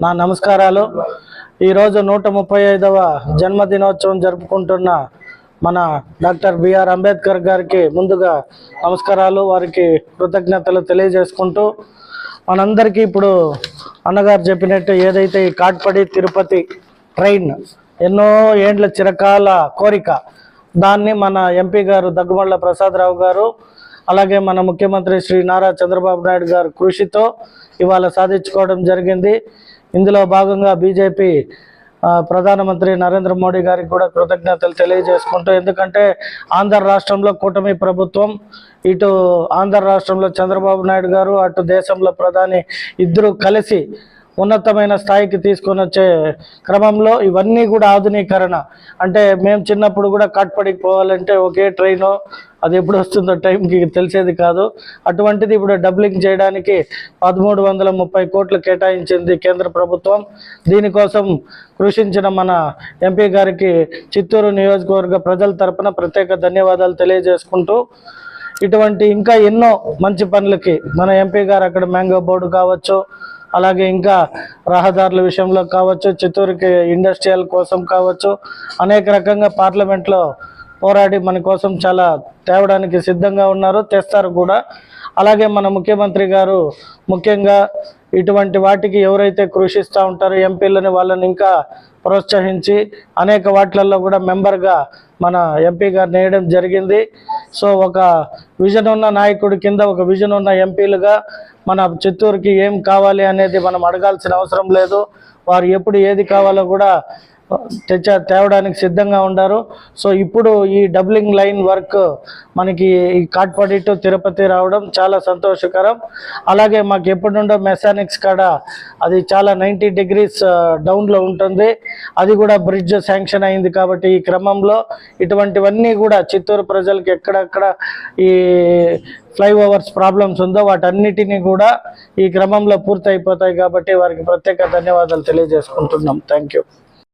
నా నమస్కారాలు. ఈరోజు నూట ముప్పై ఐదవ జన్మదినోత్సవం జరుపుకుంటున్న మన డాక్టర్ బిఆర్ అంబేద్కర్ గారికి ముందుగా నమస్కారాలు. వారికి కృతజ్ఞతలు తెలియజేసుకుంటూ మనందరికీ ఇప్పుడు అన్నగారు చెప్పినట్టు ఏదైతే ఈ కాట్పడి తిరుపతి ట్రైన్ ఎన్నో ఏండ్ల చిరకాల కోరిక దాన్ని మన ఎంపీ గారు దగ్గుమళ్ళ ప్రసాదరావు గారు అలాగే మన ముఖ్యమంత్రి శ్రీ నారా చంద్రబాబు నాయుడు గారు కృషితో ఇవాళ సాధించుకోవడం జరిగింది. ఇందులో భాగంగా బీజేపీ ప్రధానమంత్రి నరేంద్ర మోడీ గారికి కూడా కృతజ్ఞతలు తెలియజేసుకుంటూ ఎందుకంటే ఆంధ్ర రాష్ట్రంలో కూటమి ప్రభుత్వం ఇటు ఆంధ్ర రాష్ట్రంలో చంద్రబాబు నాయుడు గారు అటు దేశంలో ప్రధాని ఇద్దరు కలిసి ఉన్నతమైన స్థాయికి తీసుకొని వచ్చే క్రమంలో ఇవన్నీ కూడా ఆధునీకరణ. అంటే మేము చిన్నప్పుడు కూడా కాట్పడికి పోవాలంటే ఒకే ట్రైను అది ఎప్పుడు వస్తుందో టైంకి తెలిసేది కాదు. అటువంటిది ఇప్పుడు డబ్లింగ్ చేయడానికి పదమూడు వందల ముప్పై కోట్లు కేటాయించింది కేంద్ర ప్రభుత్వం. దీనికోసం కృషించిన మన ఎంపీ గారికి చిత్తూరు నియోజకవర్గ ప్రజల తరపున ప్రత్యేక ధన్యవాదాలు తెలియజేసుకుంటూ ఇటువంటి ఇంకా ఎన్నో మంచి పనులకి మన ఎంపీ గారు అక్కడ మ్యాంగో బోర్డు కావచ్చు అలాగే ఇంకా రహదారుల విషయంలో కావచ్చు చిత్తూరుకి ఇండస్ట్రియల్ కోసం కావచ్చు అనేక రకంగా పార్లమెంట్లో పోరాడి మన కోసం చాలా తేవడానికి సిద్ధంగా ఉన్నారు తెస్తారు కూడా. అలాగే మన ముఖ్యమంత్రి గారు ముఖ్యంగా ఇటువంటి వాటికి ఎవరైతే కృషిస్తూ ఉంటారో ఎంపీలని వాళ్ళని ఇంకా ప్రోత్సహించి అనేక వాటిలలో కూడా మెంబర్గా మన ఎంపీ గారు నేయడం జరిగింది. సో ఒక విజన్ ఉన్న నాయకుడి కింద ఒక విజన్ ఉన్న ఎంపీలుగా మన చిత్తూరుకి ఏం కావాలి అనేది మనం అడగాల్సిన అవసరం లేదు. వారు ఎప్పుడు ఏది కావాలో కూడా తెచ్చ తేవడానికి సిద్ధంగా ఉండారు. సో ఇప్పుడు ఈ డబ్లింగ్ లైన్ వర్క్ మనకి ఈ కాట్పాడి టు తిరుపతి రావడం చాలా సంతోషకరం. అలాగే మాకు ఎప్పటి నుండో మెసానిక్స్ కాడ అది చాలా నైంటీ డిగ్రీస్ డౌన్లో ఉంటుంది. అది కూడా బ్రిడ్జ్ శాంక్షన్ అయింది కాబట్టి ఈ క్రమంలో ఇటువంటివన్నీ కూడా చిత్తూరు ప్రజలకు ఎక్కడెక్కడ ఈ ఫ్లైఓవర్స్ ప్రాబ్లమ్స్ ఉందో వాటన్నిటినీ కూడా ఈ క్రమంలో పూర్తయిపోతాయి కాబట్టి వారికి ప్రత్యేక ధన్యవాదాలు తెలియజేసుకుంటున్నాం. Thank you